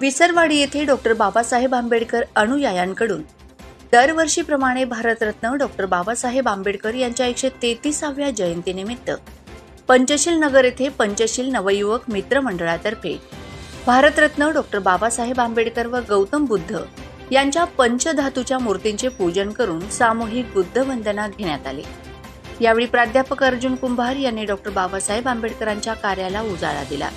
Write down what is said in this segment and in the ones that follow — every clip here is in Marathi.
विसरवाडी येथे डॉक्टर बाबासाहेब आंबेडकर अनुयायांकडून दरवर्षीप्रमाणे भारतरत्न डॉक्टर बाबासाहेब आंबेडकर यांच्या एकशे तेहतीसाव्या जयंतीनिमित्त पंचशील नगर येथे पंचशील नवयुवक मित्र मंडळातर्फे भारतरत्न डॉक्टर बाबासाहेब आंबेडकर व गौतम बुद्ध यांच्या पंचधातूच्या मूर्तींचे पूजन करून सामूहिक बुद्ध वंदना घेण्यात आली. यावेळी प्राध्यापक अर्जुन कुंभार यांनी डॉक्टर बाबासाहेब आंबेडकरांच्या कार्याला उजाळा दिला.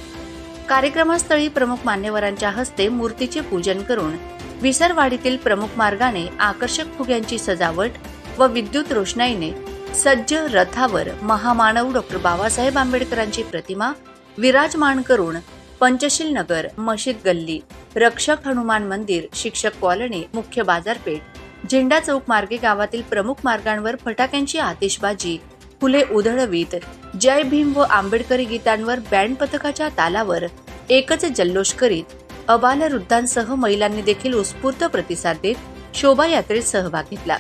कार्यक्रमस्थळी प्रमुख मान्यवरांच्या हस्ते मूर्तीचे पूजन करून विसरवाडीतील प्रमुख मार्गाने आकर्षक फुग्यांची सजावट व विद्युत रोषणाईने सज्ज रथावर महामानव डॉक्टर बाबासाहेब आंबेडकरांची प्रतिमा विराजमान करून पंचशील नगर मशीद गल्ली रक्षक हनुमान मंदिर शिक्षक कॉलनी मुख्य बाजारपेठ झेंडा चौक मार्गे गावातील प्रमुख मार्गांवर फटाक्यांची आतिषबाजी फुले उधळवीत. जय भीम व आंबेडकरी गीतांवर बँड पथकाच्या तालावर एकच जल्लोष करीत. अबाल वृद्धांसह महिलांनी देखील उत्स्फूर्त प्रतिसाद देत शोभायात्रेत सहभाग घेतला.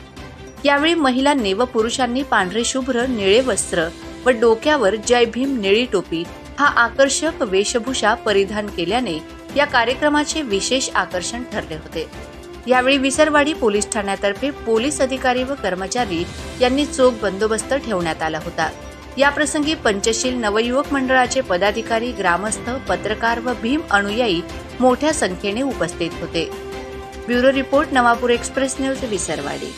यावेळी महिलांनी व पुरुषांनी पांढरे शुभ्र निळे वस्त्र व डोक्यावर जय भीम निळी टोपी हा आकर्षक वेशभूषा परिधान केल्याने या कार्यक्रमाचे विशेष आकर्षण ठरले होते. यावेळी विसरवाडी पोलीस ठाण्यातर्फे पोलीस अधिकारी व कर्मचारी यांनी चोख बंदोबस्त ठेवण्यात आला होता. याप्रसंगी पंचशील नवयुवक मंडळाचे पदाधिकारी ग्रामस्थ पत्रकार व भीम अनुयायी मोठ्या संख्येने उपस्थित होते. Bureau report Navapur express news Visarwadi.